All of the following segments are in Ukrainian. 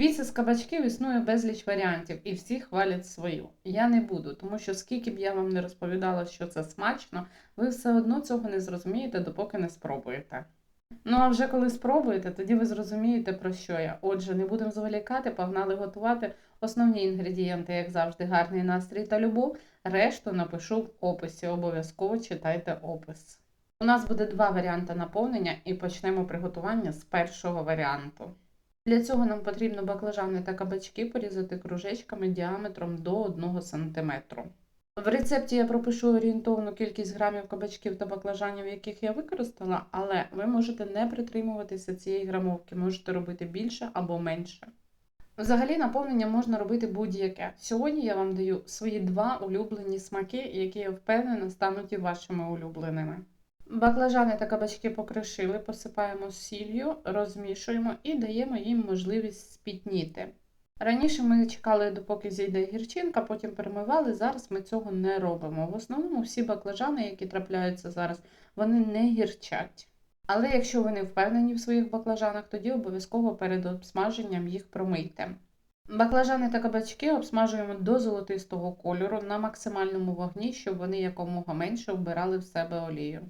Піци з кабачків існує безліч варіантів, і всі хвалять свою. Я не буду, тому що скільки б я вам не розповідала, що це смачно, ви все одно цього не зрозумієте, допоки не спробуєте. Ну а вже коли спробуєте, тоді ви зрозумієте про що я. Отже, не будемо зволікати, погнали готувати основні інгредієнти, як завжди, гарний настрій та любов. Решту напишу в описі. Обов'язково читайте опис. У нас буде два варіанти наповнення, і почнемо приготування з першого варіанту. Для цього нам потрібно баклажани та кабачки порізати кружечками діаметром до 1 см. В рецепті я пропишу орієнтовну кількість грамів кабачків та баклажанів, яких я використала, але ви можете не притримуватися цієї грамовки, можете робити більше або менше. Взагалі наповнення можна робити будь-яке. Сьогодні я вам даю свої два улюблені смаки, які я впевнена стануть і вашими улюбленими. Баклажани та кабачки покришили, посипаємо сіллю, розмішуємо і даємо їм можливість спітніти. Раніше ми чекали, допоки зійде гірчинка, потім перемивали. Зараз ми цього не робимо. В основному всі баклажани, які трапляються зараз, вони не гірчать. Але якщо ви не впевнені в своїх баклажанах, тоді обов'язково перед обсмаженням їх промийте. Баклажани та кабачки обсмажуємо до золотистого кольору на максимальному вогні, щоб вони якомога менше вбирали в себе олію.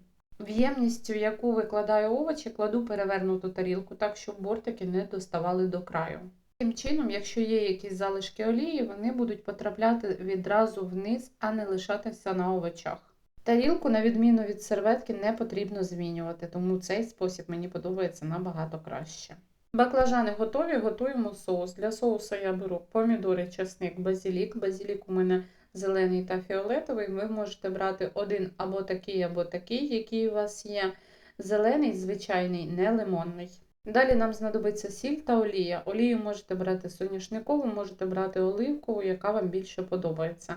В ємність, яку викладаю овочі, кладу перевернуту тарілку, так щоб бортики не доставали до краю. Таким чином, якщо є якісь залишки олії, вони будуть потрапляти відразу вниз, а не лишатися на овочах. Тарілку, на відміну від серветки, не потрібно змінювати, тому цей спосіб мені подобається набагато краще. Баклажани готові, готуємо соус. Для соусу я беру помідори, чесник, базілік. Базілік у мене зелений та фіолетовий. Ви можете брати один або такий, або такий, який у вас є. Зелений, звичайний, не лимонний. Далі нам знадобиться сіль та олія. Олію можете брати соняшникову, можете брати оливкову, яка вам більше подобається.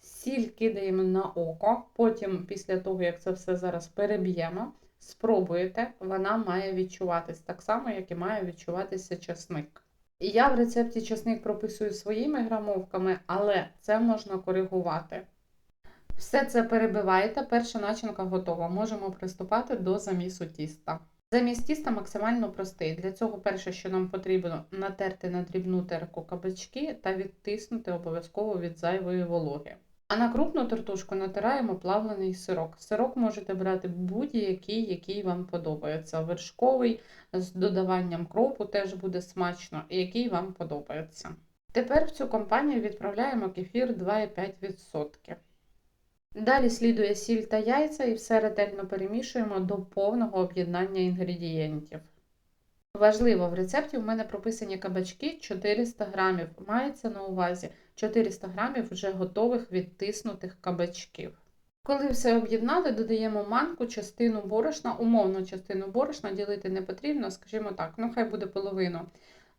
Сіль кидаємо на око, потім, після того, як це все зараз переб'ємо, спробуєте, вона має відчуватись так само, як і має відчуватися часник. І Я в рецепті часник прописую своїми грамовками, але це можна коригувати. Все це перебиваєте, перша начинка готова. Можемо приступати до замісу тіста. Заміс тіста максимально простий. Для цього перше, що нам потрібно, натерти на дрібну терку кабачки та відтиснути обов'язково від зайвої вологи. А на крупну тертушку натираємо плавлений сирок. Сирок можете брати будь-який, який вам подобається. Вершковий з додаванням кропу теж буде смачно, і який вам подобається. Тепер в цю компанію відправляємо кефір 2,5%. Далі слідує сіль та яйця і все ретельно перемішуємо до повного об'єднання інгредієнтів. Важливо, в рецепті в мене прописані кабачки 400 грамів. Мається на увазі 400 грамів вже готових відтиснутих кабачків. Коли все об'єднали, додаємо манку, частину борошна, умовну частину борошна ділити не потрібно, скажімо так, ну хай буде половину.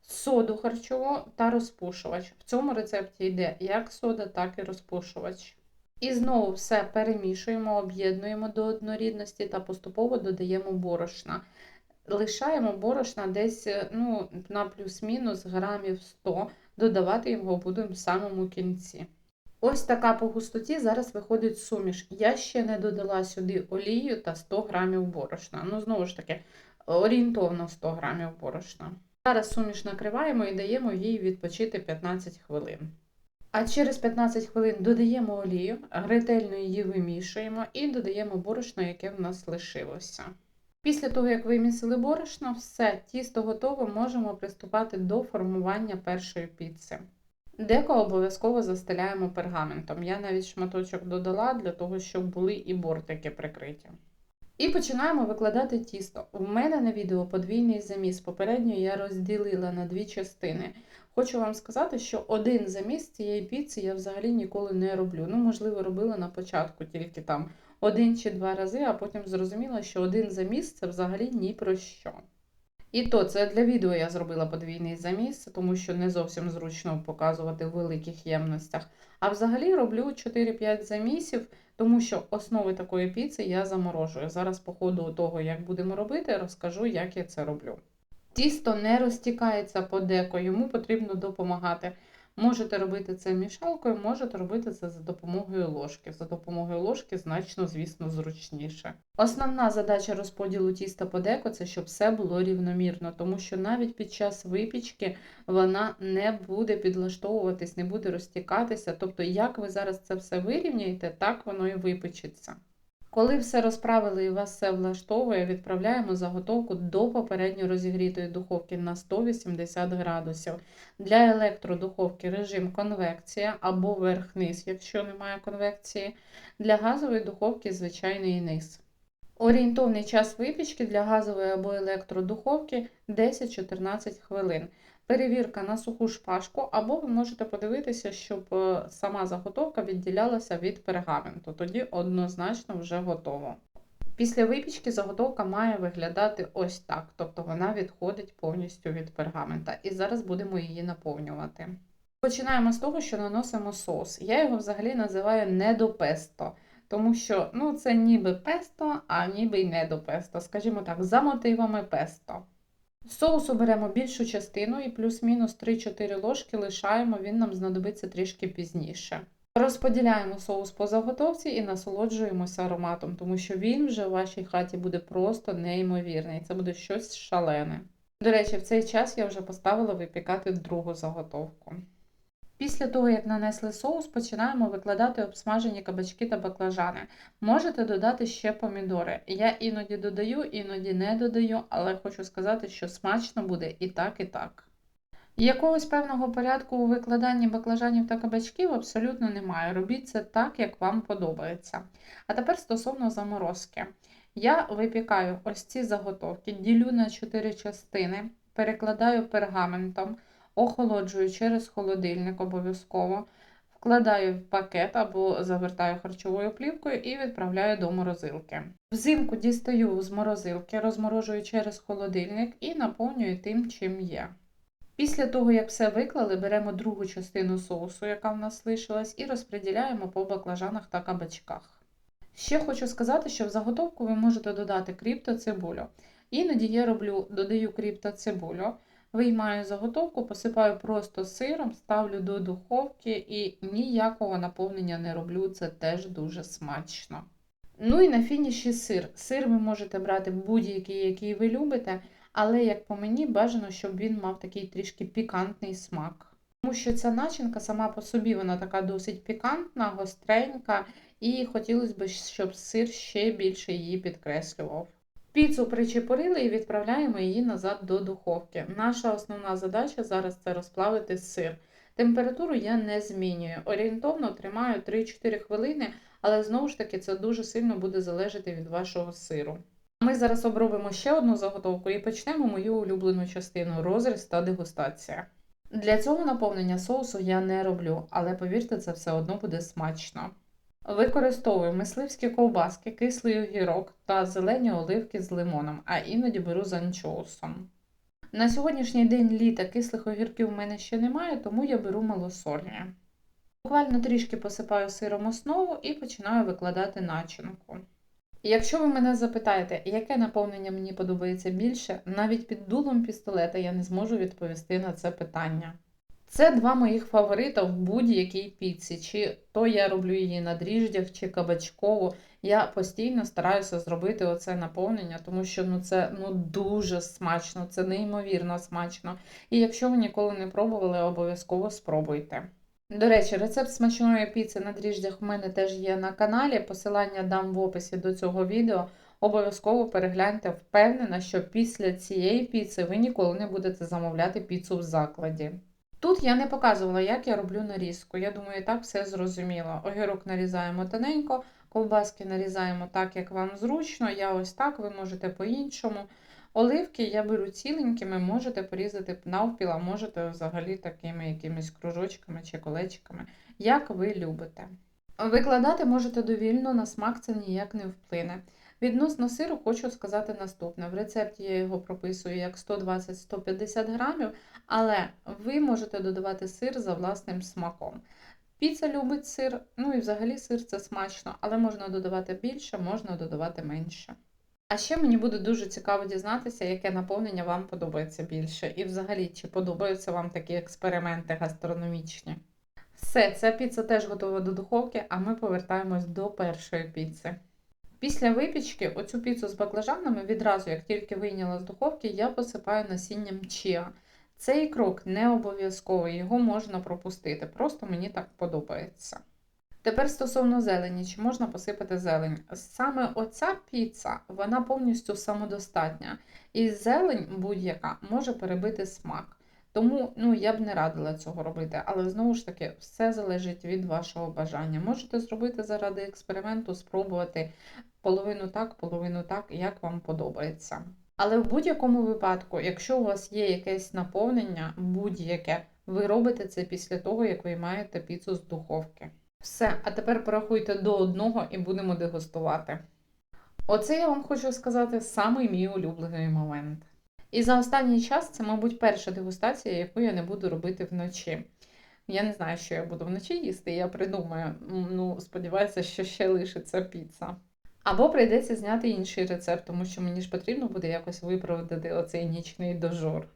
Соду харчову та розпушувач. В цьому рецепті йде як сода, так і розпушувач. І знову все перемішуємо, об'єднуємо до однорідності та поступово додаємо борошна. Лишаємо борошна десь ну, на плюс-мінус грамів 100, додавати його будемо в самому кінці. Ось така по густоті зараз виходить суміш. Я ще не додала сюди олію та 100 грамів борошна. Ну, знову ж таки, орієнтовно 100 грамів борошна. Зараз суміш накриваємо і даємо їй відпочити 15 хвилин. А через 15 хвилин додаємо олію, ретельно її вимішуємо і додаємо борошно, яке в нас лишилося. Після того, як вимісили борошно, все, тісто готове, можемо приступати до формування першої піци. Деко обов'язково застеляємо пергаментом. Я навіть шматочок додала для того, щоб були і бортики прикриті. І починаємо викладати тісто. У мене на відео подвійний заміс. Попередньо я розділила на дві частини. Хочу вам сказати, що один заміс цієї піци я взагалі ніколи не роблю. Ну, можливо, робила на початку тільки там один чи два рази, а потім зрозуміла, що один заміс це взагалі ні про що. І то це для відео я зробила подвійний заміс, тому що не зовсім зручно показувати в великих ємностях. А взагалі роблю 4-5 замісів, тому що основи такої піци я заморожую. Зараз, по ходу того, як будемо робити, розкажу, як я це роблю. Тісто не розтікається по деко, йому потрібно допомагати. Можете робити це мішалкою, можете робити це за допомогою ложки. За допомогою ложки значно, звісно, зручніше. Основна задача розподілу тіста по деко це щоб все було рівномірно, тому що навіть під час випічки вона не буде підлаштовуватись, не буде розтікатися. Тобто, як ви зараз це все вирівняєте, так воно і випечеться. Коли все розправили і вас все влаштовує, відправляємо заготовку до попередньо розігрітої духовки на 180 градусів. Для електродуховки режим конвекція або верх-низ, якщо немає конвекції. Для газової духовки звичайний низ. Орієнтовний час випічки для газової або електродуховки 10-14 хвилин. Перевірка на суху шпажку, або ви можете подивитися, щоб е, сама заготовка відділялася від пергаменту. Тоді однозначно вже готово. Після випічки заготовка має виглядати ось так, тобто вона відходить повністю від пергамента. І зараз будемо її наповнювати. Починаємо з того, що наносимо соус. Я його взагалі називаю недопесто, тому що ну, це ніби песто, а ніби й недопесто, скажімо так, за мотивами песто. Соусу беремо більшу частину і плюс-мінус 3-4 ложки лишаємо, він нам знадобиться трішки пізніше. Розподіляємо соус по заготовці і насолоджуємося ароматом, тому що він вже в вашій хаті буде просто неймовірний. Це буде щось шалене. До речі, в цей час я вже поставила випікати другу заготовку. Після того, як нанесли соус, починаємо викладати обсмажені кабачки та баклажани. Можете додати ще помідори. Я іноді додаю, іноді не додаю, але хочу сказати, що смачно буде і так, і так. Якогось певного порядку у викладанні баклажанів та кабачків абсолютно немає. Робіть це так, як вам подобається. А тепер стосовно заморозки. Я випікаю ось ці заготовки, ділю на 4 частини, перекладаю пергаментом охолоджую через холодильник обов'язково, вкладаю в пакет або завертаю харчовою плівкою і відправляю до морозилки. Взимку дістаю з морозилки, розморожую через холодильник і наповнюю тим, чим є. Після того, як все виклали, беремо другу частину соусу, яка в нас лишилась, і розподіляємо по баклажанах та кабачках. Ще хочу сказати, що в заготовку ви можете додати кріп та цибулю. Іноді я роблю, додаю кріп та цибулю, Виймаю заготовку, посипаю просто сиром, ставлю до духовки і ніякого наповнення не роблю, це теж дуже смачно. Ну і на фініші сир. Сир ви можете брати будь-який, який ви любите, але, як по мені, бажано, щоб він мав такий трішки пікантний смак. Тому що ця начинка сама по собі вона така досить пікантна, гостренька, і хотілося б, щоб сир ще більше її підкреслював. Піцу причепурили і відправляємо її назад до духовки. Наша основна задача зараз це розплавити сир. Температуру я не змінюю. Орієнтовно тримаю 3-4 хвилини, але знову ж таки це дуже сильно буде залежати від вашого сиру. Ми зараз обробимо ще одну заготовку і почнемо мою улюблену частину розріз та дегустація. Для цього наповнення соусу я не роблю, але повірте, це все одно буде смачно. Використовую мисливські ковбаски, кислий огірок та зелені оливки з лимоном, а іноді беру з анчоусом. На сьогоднішній день літа кислих огірків у мене ще немає, тому я беру малосольні. Буквально трішки посипаю сиром основу і починаю викладати начинку. Якщо ви мене запитаєте, яке наповнення мені подобається більше, навіть під дулом пістолета я не зможу відповісти на це питання. Це два моїх фаворита в будь-якій піці. Чи то я роблю її на дріждях, чи кабачкову. Я постійно стараюся зробити оце наповнення, тому що ну, це ну, дуже смачно, це неймовірно смачно. І якщо ви ніколи не пробували, обов'язково спробуйте. До речі, рецепт смачної піци на дріждях у мене теж є на каналі. Посилання дам в описі до цього відео. Обов'язково перегляньте, впевнена, що після цієї піци ви ніколи не будете замовляти піцу в закладі. Тут я не показувала, як я роблю нарізку. Я думаю, так все зрозуміло. Огірок нарізаємо тоненько, ковбаски нарізаємо так, як вам зручно. Я ось так, ви можете по-іншому. Оливки я беру ціленькими, можете порізати навпіл, а можете взагалі такими якимись кружочками чи колечками, як ви любите. Викладати можете довільно, на смак це ніяк не вплине. Відносно сиру хочу сказати наступне. В рецепті я його прописую як 120-150 грамів, але ви можете додавати сир за власним смаком. Піца любить сир, ну і взагалі сир це смачно, але можна додавати більше, можна додавати менше. А ще мені буде дуже цікаво дізнатися, яке наповнення вам подобається більше. І взагалі, чи подобаються вам такі експерименти гастрономічні. Все, ця піца теж готова до духовки, а ми повертаємось до першої піци. Після випічки оцю піцу з баклажанами відразу, як тільки вийняла з духовки, я посипаю насінням чіа. Цей крок не обов'язковий, його можна пропустити, просто мені так подобається. Тепер стосовно зелені, чи можна посипати зелень? Саме оця піца, вона повністю самодостатня, і зелень будь-яка може перебити смак. Тому ну, я б не радила цього робити, але знову ж таки, все залежить від вашого бажання. Можете зробити заради експерименту, спробувати половину так, половину так, як вам подобається. Але в будь-якому випадку, якщо у вас є якесь наповнення, будь-яке, ви робите це після того, як ви маєте піцу з духовки. Все, а тепер порахуйте до одного і будемо дегустувати. Оце я вам хочу сказати самий мій улюблений момент. І за останній час це, мабуть, перша дегустація, яку я не буду робити вночі. Я не знаю, що я буду вночі їсти, я придумаю. Ну, сподіваюся, що ще лишиться піца. Або прийдеться зняти інший рецепт, тому що мені ж потрібно буде якось виправдати оцей нічний дожор.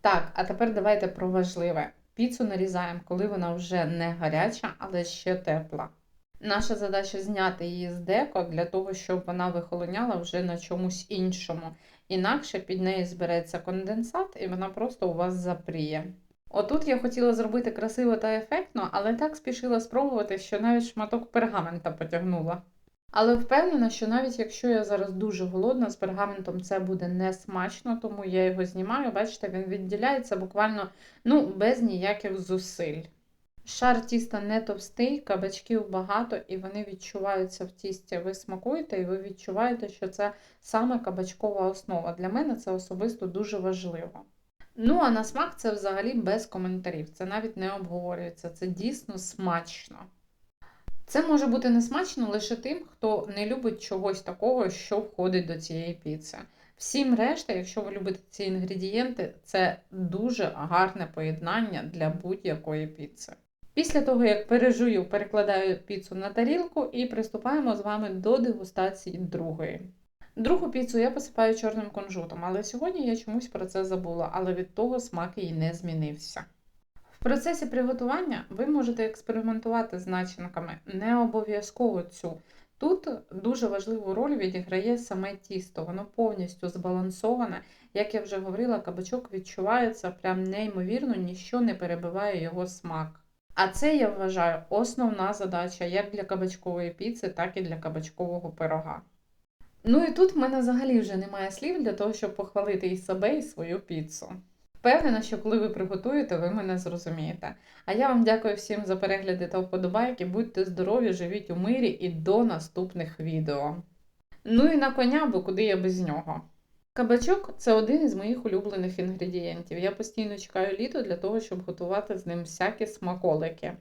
Так, а тепер давайте про важливе. Піцу нарізаємо, коли вона вже не гаряча, але ще тепла. Наша задача зняти її з деко для того, щоб вона вихолоняла вже на чомусь іншому. Інакше під нею збереться конденсат і вона просто у вас запріє. Отут я хотіла зробити красиво та ефектно, але так спішила спробувати, що навіть шматок пергамента потягнула. Але впевнена, що навіть якщо я зараз дуже голодна, з пергаментом це буде не смачно, тому я його знімаю. Бачите, він відділяється буквально ну, без ніяких зусиль. Шар тіста не товстий, кабачків багато, і вони відчуваються в тісті. Ви смакуєте, і ви відчуваєте, що це саме кабачкова основа. Для мене це особисто дуже важливо. Ну, а на смак це взагалі без коментарів. Це навіть не обговорюється. Це дійсно смачно. Це може бути несмачно лише тим, хто не любить чогось такого, що входить до цієї піци. Всім решта, якщо ви любите ці інгредієнти, це дуже гарне поєднання для будь-якої піци. Після того, як пережую, перекладаю піцу на тарілку і приступаємо з вами до дегустації другої. Другу піцу я посипаю чорним кунжутом, але сьогодні я чомусь про це забула, але від того смак її не змінився. В процесі приготування ви можете експериментувати з начинками, не обов'язково цю. Тут дуже важливу роль відіграє саме тісто, воно повністю збалансоване. Як я вже говорила, кабачок відчувається прям неймовірно, ніщо не перебиває його смак. А це, я вважаю, основна задача як для кабачкової піци, так і для кабачкового пирога. Ну і тут в мене взагалі вже немає слів для того, щоб похвалити і себе, і свою піцу. Впевнена, що коли ви приготуєте, ви мене зрозумієте. А я вам дякую всім за перегляди та вподобайки. Будьте здорові, живіть у мирі і до наступних відео. Ну і на коня, бо куди я без нього. Кабачок це один із моїх улюблених інгредієнтів. Я постійно чекаю літо для того, щоб готувати з ним всякі смаколики.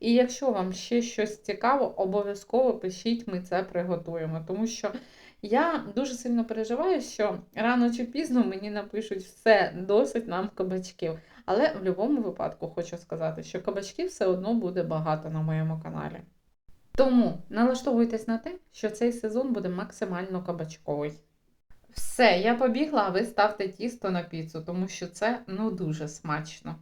І якщо вам ще щось цікаво, обов'язково пишіть, ми це приготуємо, тому що я дуже сильно переживаю, що рано чи пізно мені напишуть все досить нам кабачків. Але в будь-якому випадку хочу сказати, що кабачків все одно буде багато на моєму каналі. Тому налаштовуйтесь на те, що цей сезон буде максимально кабачковий. Все, я побігла, а ви ставте тісто на піцу, тому що це ну дуже смачно.